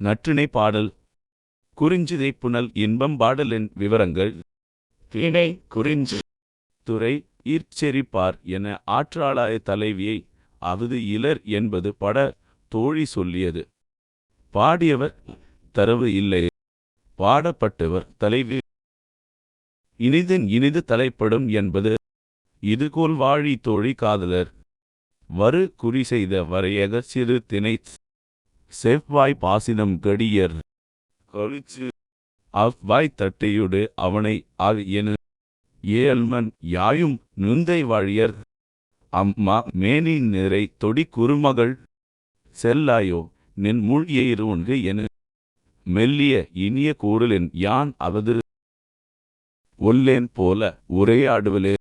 நற்றிணை பாடல். குறிஞ்சிதை புனல் இன்பம் பாடலின் விவரங்கள். திணை குறிஞ்சு. துறை ஈர்ச்செறிப்பார் என ஆற்றாளாய தலைவியை அவது இலர் என்பது பட தோழி சொல்லியது. பாடியவர் தரவு இல்லை. பாடப்பட்டவர் தலைவி. இனிதன் இனிது தலைப்படும் என்பது இதுகோல் வாழி தோழி காதலர். வரு குறி செய்த வரையக சிறு திணை செவ்வாய் பாசினம் கடியர். கழிச்சு அவ்வாய் தட்டையுடு அவனை அவ் என ஏல்மன் யாயும் நுந்தை வாழியர். அம்மா மேனி நிறை தொடி குறுமகள். செல்லாயோ நின் முள் ஒன்று என மெல்லிய இனிய கூறலின் யான் அவது ஒல்லேன் போல உரையாடுவலே.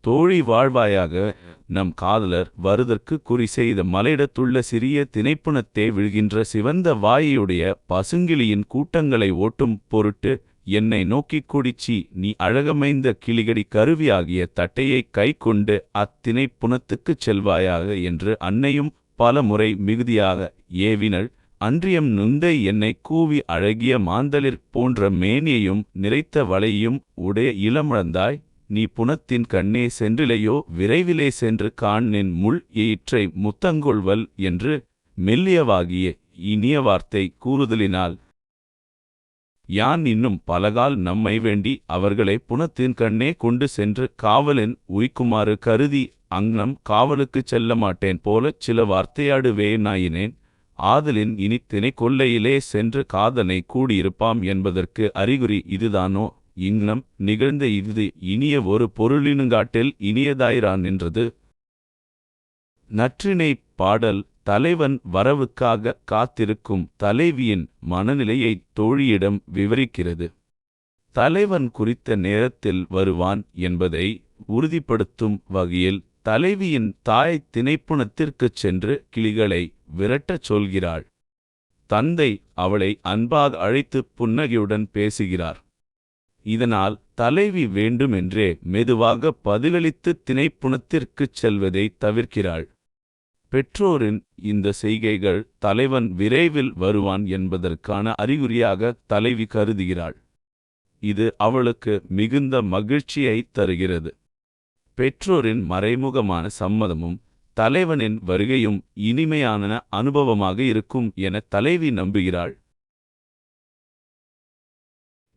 தோழி வாழ்வாயாக நம் காதலர் வருதற்கு குறி செய்த மலையிடத்துள்ள சிறிய திணைப்புணத்தே விழுகின்ற சிவந்த வாயையுடைய பசுங்கிளியின் கூட்டங்களை ஓட்டும் பொருட்டு என்னை நோக்கிக் குடிச்சி நீ அழகமைந்த கிளிகடி கருவியாகிய தட்டையை கை கொண்டு அத்தினை புனத்துக்குச் செல்வாயாக என்று அன்னையும் பல முறை மிகுதியாக ஏவினள். அன்றியம் நுந்தை என்னை கூவி அழகிய மாந்தளிர் போன்ற மேனியையும் நிறைத்த வலையையும் உடைய இளமுழந்தாய் நீ புனத்தின் கண்ணே சென்றிலையோ விரைவிலே சென்று காண் நின் முள் எயிற்றை முத்தங்கொள்வல் என்று மெல்லியவாகிய இனிய வார்த்தை கூறுதலினால் யான் இன்னும் பலகால் நம்மை வேண்டி அவர்களை புனத்தின் கண்ணே கொண்டு சென்று காவலின் உய்க்குமாறு கருதி அங்னம் காவலுக்குச் செல்ல மாட்டேன் போலச் சில வார்த்தையாடுவேனாயினேன் ஆதலின் இனி தினை கொல்லையிலே சென்று காதனை கூடியிருப்பாம் என்பதற்கு அறிகுறி இதுதானோ? இன்னம் நிகழ்ந்த இது இனிய ஒரு பொருளினுங்காட்டில் இனியதாயிரான் நின்றது. நற்றினை பாடல் தலைவன் வரவுக்காக காத்திருக்கும் தலைவியின் மனநிலையை தோழியிடம் விவரிக்கிறது. தலைவன் குறித்த நேரத்தில் வருவான் என்பதை உறுதிப்படுத்தும் வகையில் தலைவியின் தாய் திணைப்புணத்திற்குச் சென்று கிளிகளை விரட்டச் சொல்கிறாள். தந்தை அவளை அன்பாக அழைத்து புன்னகையுடன் பேசுகிறார். இதனால் தலைவி வேண்டுமென்றே மெதுவாக பதிலளித்து திணைப்புணத்திற்குச் செல்வதை தவிர்க்கிறாள். பெற்றோரின் இந்த செய்கைகள் தலைவன் விரைவில் வருவான் என்பதற்கான அறிகுறியாக தலைவி கருதுகிறாள். இது அவளுக்கு மிகுந்த மகிழ்ச்சியை தருகிறது. பெற்றோரின் மறைமுகமான சம்மதமும் தலைவனின் வருகையும் இனிமையான அனுபவமாக இருக்கும் என தலைவி நம்புகிறாள்.